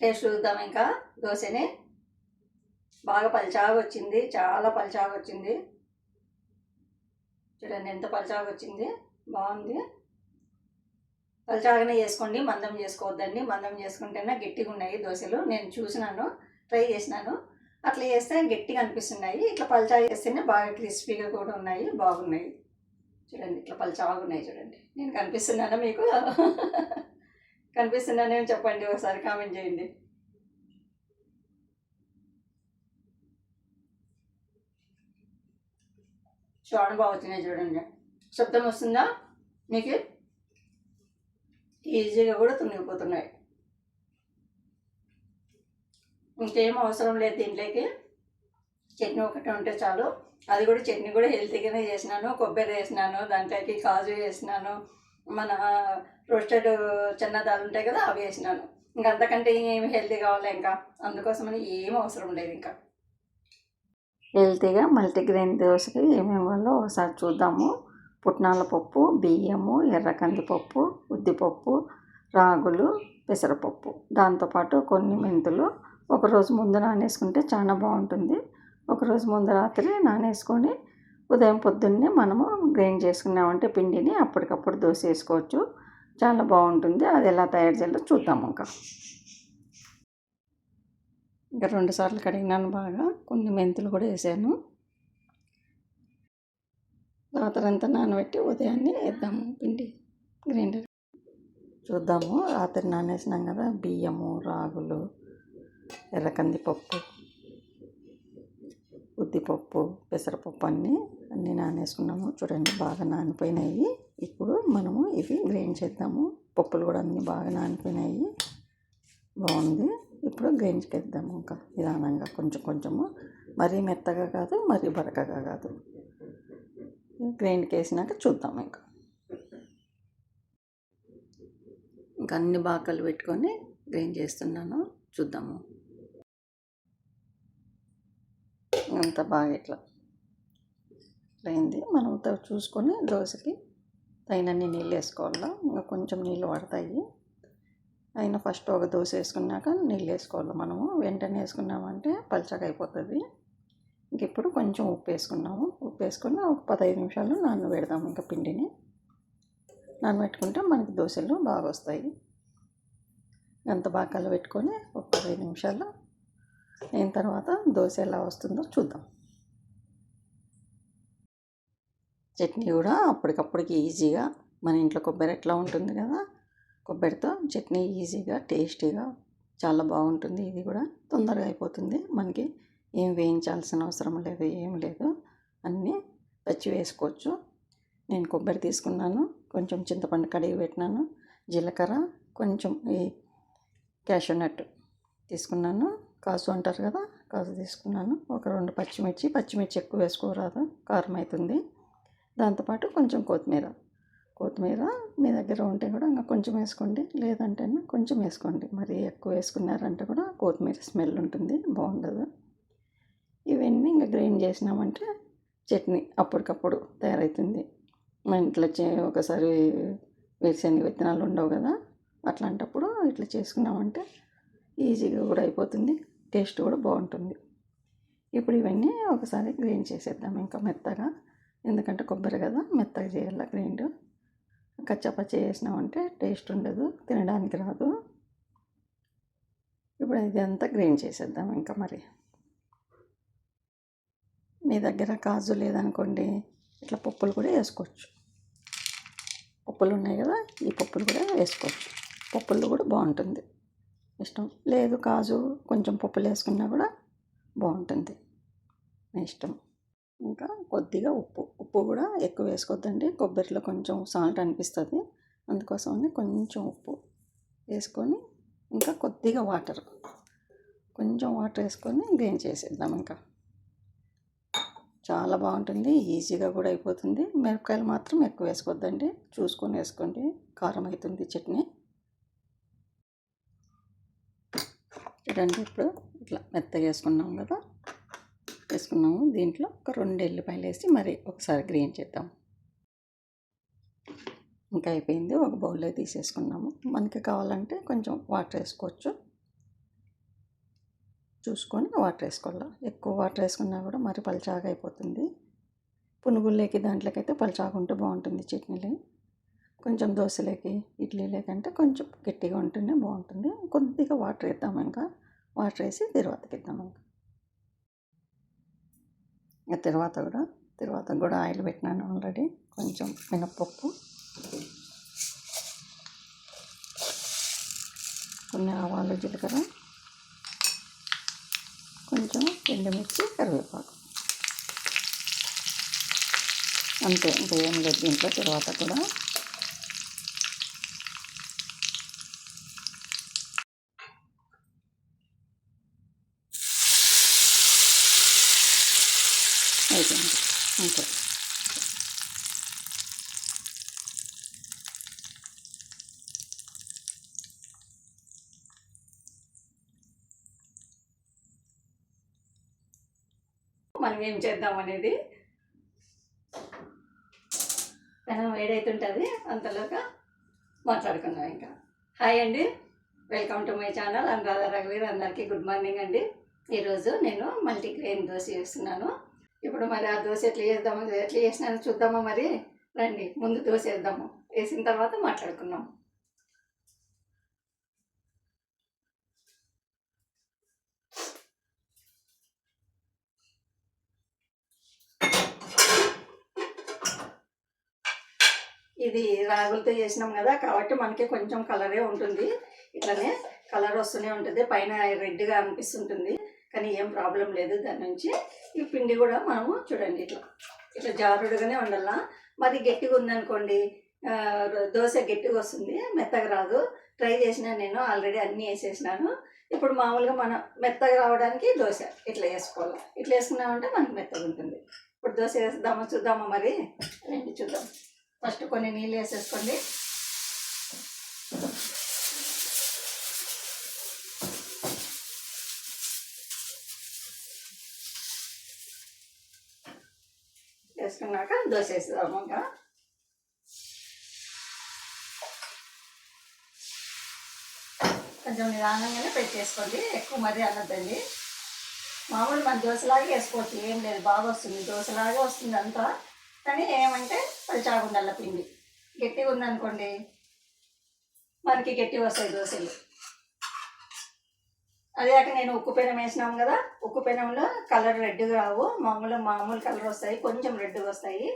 Taste చూద్దాం ఇంకా. దోశని బాగా పలిచాగా వచ్చింది చాలా పలిచాగా వచ్చింది చూడండి ఎంత పలిచాగా వచ్చింది బాగుంది. పలిచాగానే చేసుకోండి. మందం చేసుకోవద్దండి. మందం చేసుకుంటేనే గట్టిగా ఉన్నాయి దోశలు. నేను చూసినాను ట్రై చేసినాను. అట్లా చేస్తే గట్టిగా అనిపిస్తున్నాయి. ఇట్లా పల్చా చేస్తేనే బాగా క్రిస్పీగా కూడా ఉన్నాయి బాగున్నాయి. చూడండి ఇట్లా పలిచాగున్నాయి చూడండి. నేను కనిపిస్తున్నాను మీకు? కనిపిస్తున్నానేమో చెప్పండి ఒకసారి కామెంట్ చేయండి. చూడండి బాగా చూడండి. శబ్దం వస్తుందా? మీకు? ఈజీగా కూడా తునిగిపోతున్నాయి ఇంకేం అవసరం లేదు దీంట్లోకి. చట్నీ ఒకటి ఉంటే చాలు. అది కూడా చట్నీ కూడా హెల్తీగానే చేసినాను కొబ్బరి వేసినాను దాంట్లోకి కాజు వేసినాను మన రోస్టెడ్ చిన్నదాలు ఉంటాయి కదా అవి వేసినాను. ఇంకా అంతకంటే ఏమి హెల్తీ కావాలి ఇంకా? అందుకోసమని ఏం అవసరం లేదు ఇంకా. హెల్తీగా మల్టీగ్రెయిన్ దోశకి ఏమేమి వాళ్ళో ఒకసారి చూద్దాము. పుట్నాల పప్పు బియ్యము ఎర్ర కందిపప్పు ఉద్దిపప్పు రాగులు పెసరపప్పు. దాంతోపాటు కొన్ని మెంతులు ఒకరోజు ముందు నానేసుకుంటే చాలా బాగుంటుంది. ఒకరోజు ముందు రాత్రి నానేసుకొని ఉదయం పొద్దున్నే మనము గ్రైండ్ చేసుకున్నామంటే పిండిని అప్పటికప్పుడు దోశ వేసుకోవచ్చు చాలా బాగుంటుంది. అది ఎలా తయారు చేయాలో చూద్దాము ఇంకా. ఇంకా రెండు సార్లు కడిగినాను బాగా. కొన్ని మెంతులు కూడా వేసాను. రాత్రంతా నానబెట్టి ఉదయాన్నే వేద్దాము పిండి గ్రైండర్. చూద్దాము. రాత్రి నానేసినాం కదా బియ్యము రాగులు ఎర్ర కందిపప్పు ఉద్దిపప్పు పెసరపప్పు అన్నీ అన్నీ నానేసుకున్నాము. చూడండి బాగా నానిపోయినాయి. ఇప్పుడు మనము ఇవి గ్రైండ్ చేద్దాము. పప్పులు కూడా అన్నీ బాగా నానిపోయినాయి. బాగుంది. ఇప్పుడు గ్రైండ్కి వేద్దాము ఇంకా నిదానంగా కొంచెం కొంచెము. మరీ మెత్తగా కాదు మరీ బరకగా కాదు. గ్రైండ్కి వేసినాక చూద్దాం ఇంకా. ఇంకా అన్ని బాకలు పెట్టుకొని గ్రైండ్ చేస్తున్నాను. చూద్దాము. అంత బాగా ఇట్లా అయింది. మనం చూసుకొని దోశకి తగినన్ని నీళ్ళు వేసుకోవాలా. ఇంకా కొంచెం నీళ్ళు పడతాయి. అయినా ఫస్ట్ ఒక దోశ వేసుకున్నాక నీళ్ళు వేసుకోవాలి మనము. వెంటనే వేసుకున్నామంటే పల్చగా అయిపోతుంది. ఇంక ఇప్పుడు కొంచెం ఉప్పు వేసుకున్నాము. ఉప్పు వేసుకుని ఒక పదహైదు నిమిషాలు నానబెడదాము ఇంకా పిండిని. నానబెట్టుకుంటే మనకి దోశలు బాగా వస్తాయి. ఎంత బాగా కలబెట్టుకొని ఒక పదహైదు నిమిషాలు అయిన తర్వాత దోశ ఎలా వస్తుందో చూద్దాం. చట్నీ కూడా అప్పటికప్పటికి ఈజీగా మన ఇంట్లో కొబ్బరి ఎట్లా ఉంటుంది కదా కొబ్బరితో చట్నీ ఈజీగా టేస్టీగా చాలా బాగుంటుంది. ఇది కూడా తొందరగా అయిపోతుంది. మనకి ఏం వేయించాల్సిన అవసరం లేదు ఏం లేదు. అన్నీ పచ్చి వేసుకోవచ్చు. నేను కొబ్బరి తీసుకున్నాను. కొంచెం చింతపండు కడిగి పెట్టినాను. జీలకర్ర కొంచెం ఈ క్యాషూ నట్ తీసుకున్నాను. కాసు అంటారు కదా కాసు తీసుకున్నాను. ఒక రెండు పచ్చిమిర్చి పచ్చిమిర్చి ఎక్కువ వేసుకోరాదు. కారం అవుతుంది. దాంతోపాటు కొంచెం కొత్తిమీర. కొత్తిమీర మీ దగ్గర ఉంటే కూడా ఇంకా కొంచెం వేసుకోండి. లేదంటే కొంచెం వేసుకోండి. మరి ఎక్కువ వేసుకున్నారంటే కూడా కొత్తిమీర స్మెల్ ఉంటుంది బాగుండదు. ఇవన్నీ ఇంకా గ్రైండ్ చేసినామంటే చట్నీ అప్పటికప్పుడు తయారవుతుంది మా ఇంట్లో చే ఒకసారి వేరుశనగ విత్తనాలు ఉండవు కదా అట్లాంటప్పుడు ఇట్లా చేసుకున్నామంటే ఈజీగా కూడా అయిపోతుంది టేస్ట్ కూడా బాగుంటుంది. ఇప్పుడు ఇవన్నీ ఒకసారి గ్రైండ్ చేసేద్దాం ఇంకా మెత్తగా. ఎందుకంటే కొబ్బరి కదా మెత్తగా చేయాలి గ్రైండ్. కచ్చాపచ్చి చేసినామంటే టేస్ట్ ఉండదు తినడానికి రాదు. ఇప్పుడు ఇదంతా గ్రైండ్ చేసేద్దాం ఇంకా మరి. మీ దగ్గర కాజు లేదనుకోండి ఇట్లా పప్పులు కూడా వేసుకోవచ్చు. పప్పులు ఉన్నాయి కదా ఈ పప్పులు కూడా వేసుకోవచ్చు. పప్పుల్లో కూడా బాగుంటుంది. ఇష్టం లేదు కాజు కొంచెం పప్పులు వేసుకున్నా కూడా బాగుంటుంది. మీ ఇష్టం. ఇంకా కొద్దిగా ఉప్పు. ఉప్పు కూడా ఎక్కువ వేసుకోవద్దండి. కొబ్బరిలో కొంచెం సాల్ట్ అనిపిస్తుంది. అందుకోసమని కొంచెం ఉప్పు వేసుకొని ఇంకా కొద్దిగా వాటర్. కొంచెం వాటర్ వేసుకొని గ్రైండ్ చేసేద్దాం ఇంకా. చాలా బాగుంటుంది. ఈజీగా కూడా అయిపోతుంది. మిరపకాయలు మాత్రం ఎక్కువ వేసుకోవద్దండి. చూసుకొని వేసుకోండి. కారం అవుతుంది చట్నీ. చూడండి ఇప్పుడు ఇట్లా మెత్తగా వేసుకున్నాం కదా. వేసుకున్నాము దీంట్లో ఒక రెండు ఎల్లిపాయలు వేసి మరి ఒకసారి గ్రీన్ చేద్దాం. ఇంకా అయిపోయింది. ఒక బౌల్లో తీసేసుకున్నాము. మనకి కావాలంటే కొంచెం వాటర్ వేసుకోవచ్చు. చూసుకొని వాటర్ వేసుకోవాలి? ఎక్కువ వాటర్ వేసుకున్నా కూడా మరి పలుచాగా అయిపోతుంది. పునుగుల్లోకి దాంట్లోకైతే పలుచాగా ఉంటే బాగుంటుంది చట్నీలు. కొంచెం దోశలోకి ఇడ్లీలోకంటే కొంచెం గట్టిగా ఉంటేనే బాగుంటుంది. కొద్దిగా వాటర్ వేద్దాం ఇంకా. వాటర్ వేసి తిరువాతకి ఇద్దాం ఇంకా. తర్వాత కూడా తర్వాత కూడా ఆయిల్ పెట్టినాను ఆల్రెడీ. కొంచెం మినప్పప్పు. కొన్ని ఆవాలు జీలకర్ర. కొంచెం ఎండుమిర్చి కరివేపాకు. అంతే ఇంకా ఏం లేదు. దీంట్లో తర్వాత కూడా అయిపోయింది అంతే. మనం ఏం చేద్దాం అనేది పెనం వేడైతుంటుంది అంతలోగా మాట్లాడుకుందాం ఇంకా. హాయ్ అండి welcome to my channel. Anuradha రఘువీర్ అందరికీ గుడ్ మార్నింగ్ అండి. ఈరోజు నేను మల్టీగ్రెయిన్ దోశ చేస్తున్నాను. ఇప్పుడు మరి ఆ దోశ ఎట్లా చేద్దామో ఎట్లా వేసినా చూద్దామా మరి? రండి ముందు దోశ వేద్దాము. వేసిన తర్వాత మాట్లాడుకుందాం. ఇది రాగులతో చేసినాం కదా కాబట్టి మనకి కొంచెం కలరే ఉంటుంది. ఇట్లానే కలర్ వస్తూనే ఉంటుంది. పైన రెడ్గా అనిపిస్తుంటుంది. కానీ ఏం ప్రాబ్లం లేదు. దాని నుంచి ఈ పిండి కూడా మనము చూడండి ఇట్లా ఇట్లా జారుడుగానే ఉండాలా? మరి గట్టిగా ఉందనుకోండి దోశ గట్టిగా వస్తుంది మెత్తగా రాదు. ట్రై చేసిన నేను ఆల్రెడీ అన్నీ వేసేసినాను. ఇప్పుడు మామూలుగా మనం మెత్తగా రావడానికి దోశ ఇట్లా వేసుకోవాలి. ఇట్లా వేసుకున్నామంటే మనకు మెత్తగా ఉంటుంది. ఇప్పుడు దోశ వేద్దామా చూద్దామా మరి? రండి చూద్దాం. ఫస్ట్ కొన్ని నీళ్ళు వేసేసుకోండి. వేసుకున్నాక దోశ వేసేద్దాము ఇంకా. కొంచెం నిదానంగానే పెట్టేసుకోండి ఎక్కువ మరీ అన్నదండి మామూలు మన దోశలాగే వేసుకోవచ్చు ఏం లేదు బాగా వస్తుంది దోశలాగే వస్తుంది అంతా. కానీ ఏమంటే పలిచాగా పిండి. గట్టిగా ఉందనుకోండి మనకి గట్టి వస్తాయి దోశలు. అదే నేను ఉక్కు పెనం వేసినాం కదా ఉక్కు పెనంలో కలర్ రెడ్గా రావు. మామూలు మామూలు కలర్ వస్తాయి కొంచెం రెడ్గా వస్తాయి.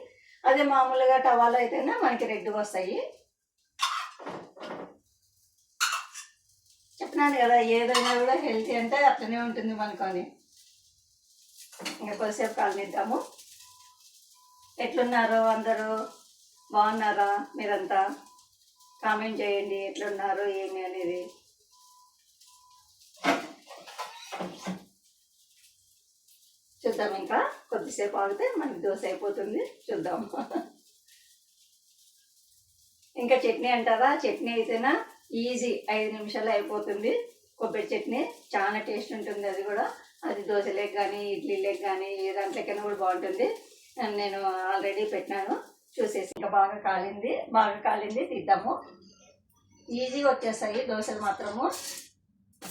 అదే మామూలుగా టవాలో అయితేనే మనకి రెడ్గా వస్తాయి. చెప్తున్నాను కదా ఏదైనా కూడా హెల్తీ అంటే అట్లనే ఉంటుంది మనకొని ఇంకా కొద్దిసేపు కాలనిద్దాము. ఎట్లున్నారు అందరూ? బాగున్నారా మీరంతా? కామెంట్ చేయండి ఎట్లున్నారు ఏమి అనేది. చూద్దాం ఇంకా. కొద్దిసేపు ఆగితే మనకి దోశ అయిపోతుంది. చూద్దాం. ఇంకా చట్నీ అంటారా? చట్నీ అయితేనా? ఈజీ. ఐదు నిమిషాలు అయిపోతుంది. కొబ్బరి చట్నీ. చాలా టేస్ట్ ఉంటుంది అది కూడా. అది దోశలేకి కానీ ఇడ్లీలేకి కానీ ఏ దాంట్లోకైనా కూడా బాగుంటుంది. నేను ఆల్రెడీ పెట్టినాను. చూసేసి ఇంకా బాగా కాలింది. బాగా కాలింది. తీద్దాము. ఈజీగా వచ్చేస్తాయి దోశలు మాత్రము.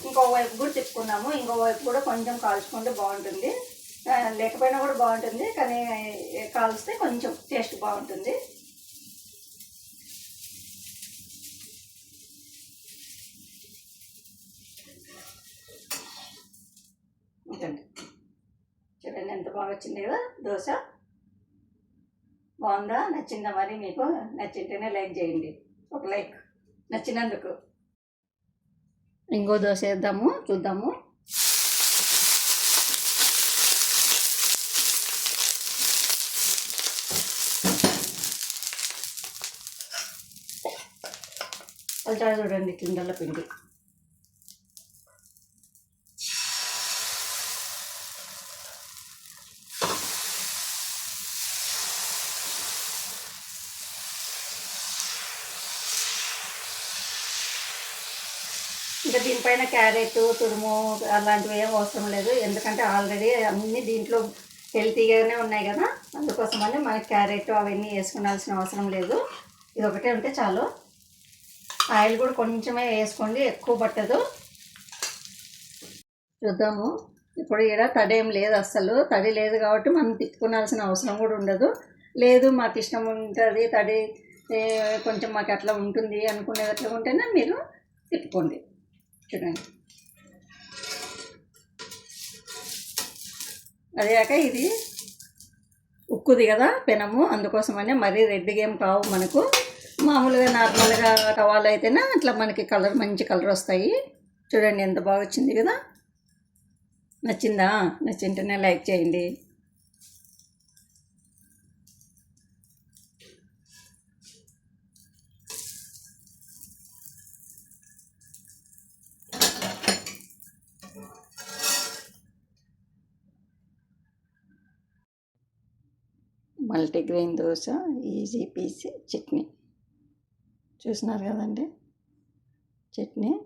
ఇంకోవైపు కూడా తిప్పుకున్నాము. ఇంకోవైపు కూడా కొంచెం కాల్చుకుంటే బాగుంటుంది. లేకపోయినా కూడా బాగుంటుంది. కానీ కాల్స్తే కొంచెం టేస్ట్ బాగుంటుంది. ఇంకండి చూడండి ఎంత బాగా వచ్చింది కదా. దోశ. బాగుందా? నచ్చిందా మరి మీకు? నచ్చింటేనే లైక్ చేయండి. ఒక లైక్ నచ్చినందుకు. ఇంకో దోశ వేద్దాము చూద్దాము. పల్చాడు చూడండి కిందల పిండి ఇంకా దీనిపైన క్యారెట్ తురుము అలాంటివి ఏం అవసరం లేదు. ఎందుకంటే ఆల్రెడీ అన్నీ దీంట్లో హెల్తీగానే ఉన్నాయి కదా. అందుకోసమని మనకి క్యారెట్ అవన్నీ వేసుకునాల్సిన అవసరం లేదు. ఇది ఒకటే ఉంటే చాలు. ఆయిల్ కూడా కొంచెమే వేసుకోండి ఎక్కువ పట్టదు. చూద్దాము. ఇప్పుడు ఇక్కడ తడి ఏం లేదు అస్సలు. తడి లేదు కాబట్టి మనం తిట్టుకోవాల్సిన అవసరం కూడా ఉండదు. లేదు మాకు ఇష్టం ఉంటుంది తడి. కొంచెం మాకు అట్లా ఉంటుంది అనుకునేది అట్లా ఉంటేనే మీరు తిప్పుకోండి. చూడండి. అదేగాక ఇది ఉక్కుది కదా పెనము. అందుకోసమనే మరీ రెడ్గా ఏం కావు మనకు. మామూలుగా నార్మల్గా టవాలు అయితేనే అట్లా మనకి కలర్ మంచి కలర్ వస్తాయి. చూడండి ఎంత బాగా వచ్చింది కదా. నచ్చిందా? నచ్చింటేనే లైక్ చేయండి. Multigrain dosa easy peasy chutney. చూసినారు కదండి? చట్నీ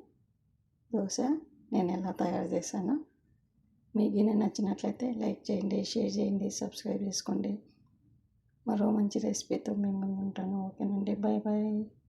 దోశ నేను ఎలా తయారు చేశాను. మీకు నేను నచ్చినట్లయితే లైక్ చేయండి షేర్ చేయండి సబ్స్క్రైబ్ చేసుకోండి. మరో మంచి రెసిపీతో మేము ఉంటాను. ఓకేనండి బాయ్ బాయ్.